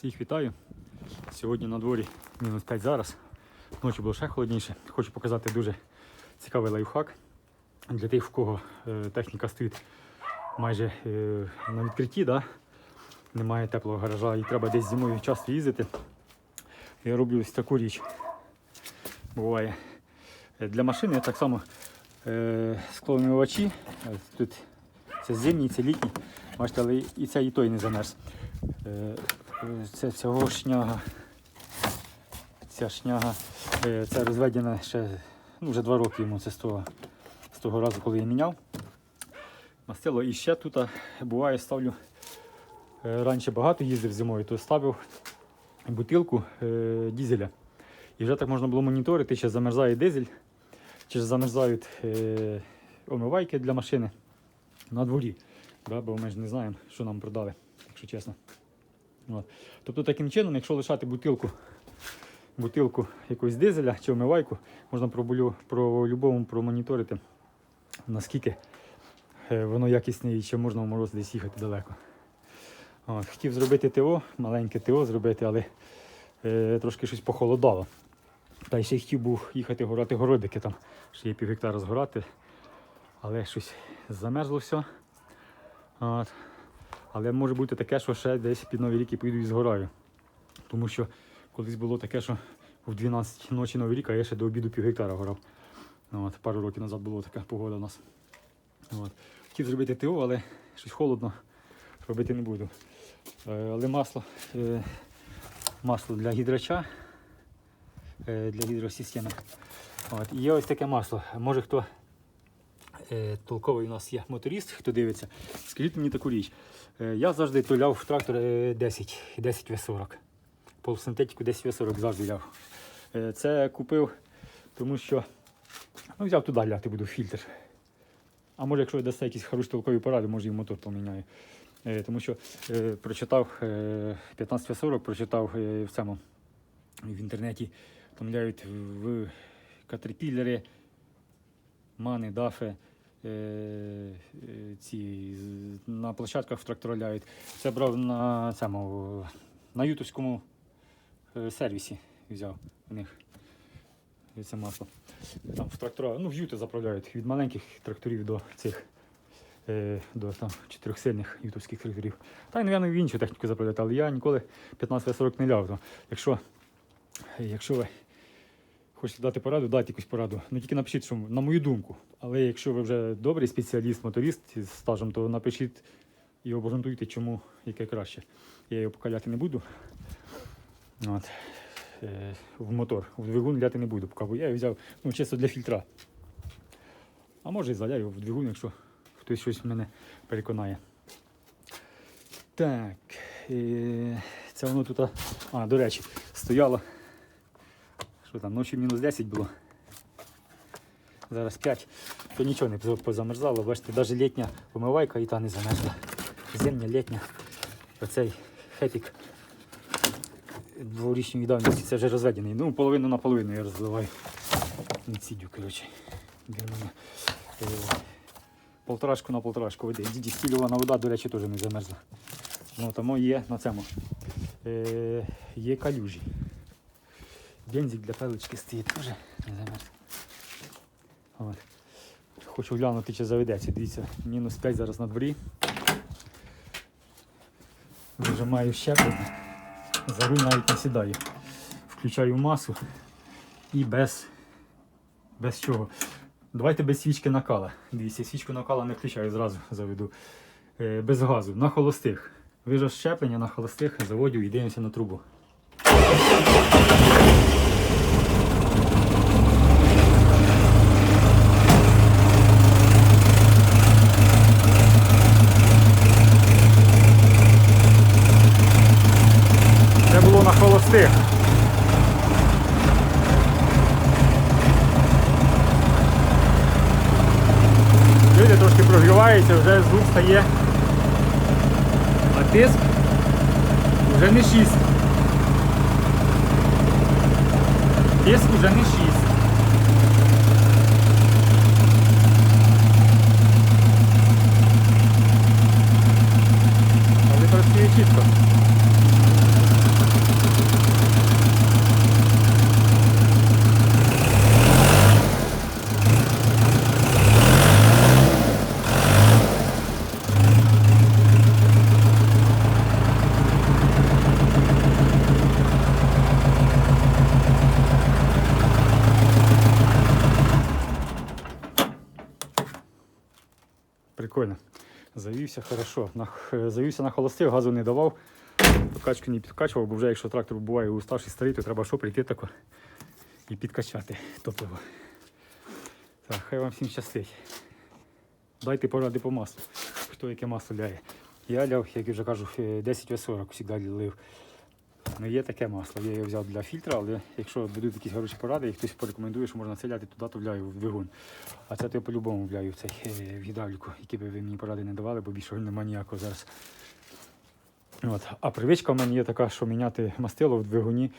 Всіх вітаю. Сьогодні на дворі мінус 5 зараз. Ночі було ще холодніше. Хочу показати дуже цікавий лайфхак для тих, в кого е, техніка стоїть майже е, на відкритті, да? немає теплого гаража і треба десь зимою часто їздити. Я роблю ось таку річ. Буває. Е, Для машини я так само скломивачі. Е, Тут це зимній, це літній. Бачите, але і цей, і той не замерз. Е, е, Це цього шняга. Ця шняга. е, Це розведена ще ну, вже два роки йому. Це з того, з того разу, коли я міняв. Мастило. І ще тут буває ставлю. е, Раніше багато їздив зимою, то ставив бутилку е, дізеля. І вже так можна було моніторити, чи замерзає дизель, чи замерзають е, омивайки для машини на дворі. Бо ми ж не знаємо, що нам продали, якщо чесно. От. Тобто таким чином, якщо лишати бутилку, бутилку якогось дизеля чи омивайку, можна про, любому промоніторити, наскільки е, воно якісне і чи можна в мороз десь їхати далеко. От. Хотів зробити ТО, маленьке ТО зробити, але е, трошки щось похолодало. Та ще й хотів був їхати горати городики, там ще є пів гектара згорати, але щось замерзло все. От. Але може бути таке, що ще десь під Новий рік і поїду і згораю. Тому що колись було таке, що в 12 ночі Новий рік, а я ще до обіду пів гектара горав. От, пару років назад була така погода у нас. От. Хотів зробити ТО, але щось холодно, робити не буду. Е, Але масло, е, масло для гідрача, е, для гідросистеми. От. І є ось таке масло. Може хто толковий у нас є моторист, хто дивиться, скажіть мені таку річ. Е, Я завжди туляв в трактор е, 10, 10 В40. Полусинтетику 10 В40 завжди ляв. Е, Це купив, тому що ну, взяв туди ляти буду фільтр. А може, якщо дасте якісь хороші толкові поради, може і мотор поміняю. Е, Тому що е, прочитав е, 15 В40, прочитав е, в цьому в інтернеті, там ляють в катерпіллери, мани, дафи. Е, е, Ці на площадках в трактора ляють. Це брав на цьому на ютовському е, сервісі. Взяв у них це масло. Там в трактора, ну в юти заправляють від маленьких тракторів до цих до там чотирьохсильних ютовських тракторів. Та й, напевно, в іншу техніку заправляють, але я ніколи 15-40 не ляв. Якщо, якщо ви хочете дати пораду, дайте якусь пораду. Не тільки напишіть, що на мою думку. Але якщо ви вже добрий спеціаліст, моторист з стажем, то напишіть і обґрунтуйте, чому яке краще. Я його покаляти не буду. От. Е, в мотор. В двигун ляти не буду, поки я його взяв ну, чисто для фільтра. А може і заляю в двигун, якщо хтось щось мене переконає. Так. Е, це воно тут. А, до речі, стояло. Що там, ночі мінус 10 було. Зараз 5. То нічого не позамерзало. Бачите, навіть літня помивайка і та не замерзла. Зимня, літня. Оцей хепік дворічньої давності, це вже розведений. Ну, половину на половину я розливаю. Не цідю, коротше. Е, Полторашку на полторашку води. Дистильована вода, до речі, теж не замерзла. Ну, тому є на цьому. Е, є калюжі. Бензик для пелички стоїть теж не замерз. От. Хочу глянути, чи заведеться. Дивіться, мінус 5 зараз на дворі. Вижимаю щеплення. За руль навіть не сідаю. Включаю масу і без, без чого. Давайте без свічки накала. Дивіться, свічку накала не включаю, зразу заведу. Е, без газу, на холостих. Вижав щеплення на холостих, заводю і дивимося на трубу. Це було на холостих. Люди трошки прогріваються, вже звук стає. А тиск вже не 6. Тиск вже не 6. Прикольно. Завівся хорошо. На, завівся на холостих, газу не давав, покачки не підкачував, бо вже якщо трактор буває уставший старий, то треба що прийти тако і підкачати топливо. Так, хай вам всім щастить. Дайте поради по маслу. Хто яке масло ляє. Я ляв, як я вже кажу, е, 10 в 40 завжди лив. Ну, є таке масло. Я його взяв для фільтра, але якщо будуть якісь хороші поради, і хтось порекомендує, що можна це ляти туди, то вляю в двигун. А це то я по-любому вляю в цей е, в гідравліку, які би ви мені поради не давали, бо більше немає ніякого зараз. От. А привичка в мене є така, що міняти мастило в двигуні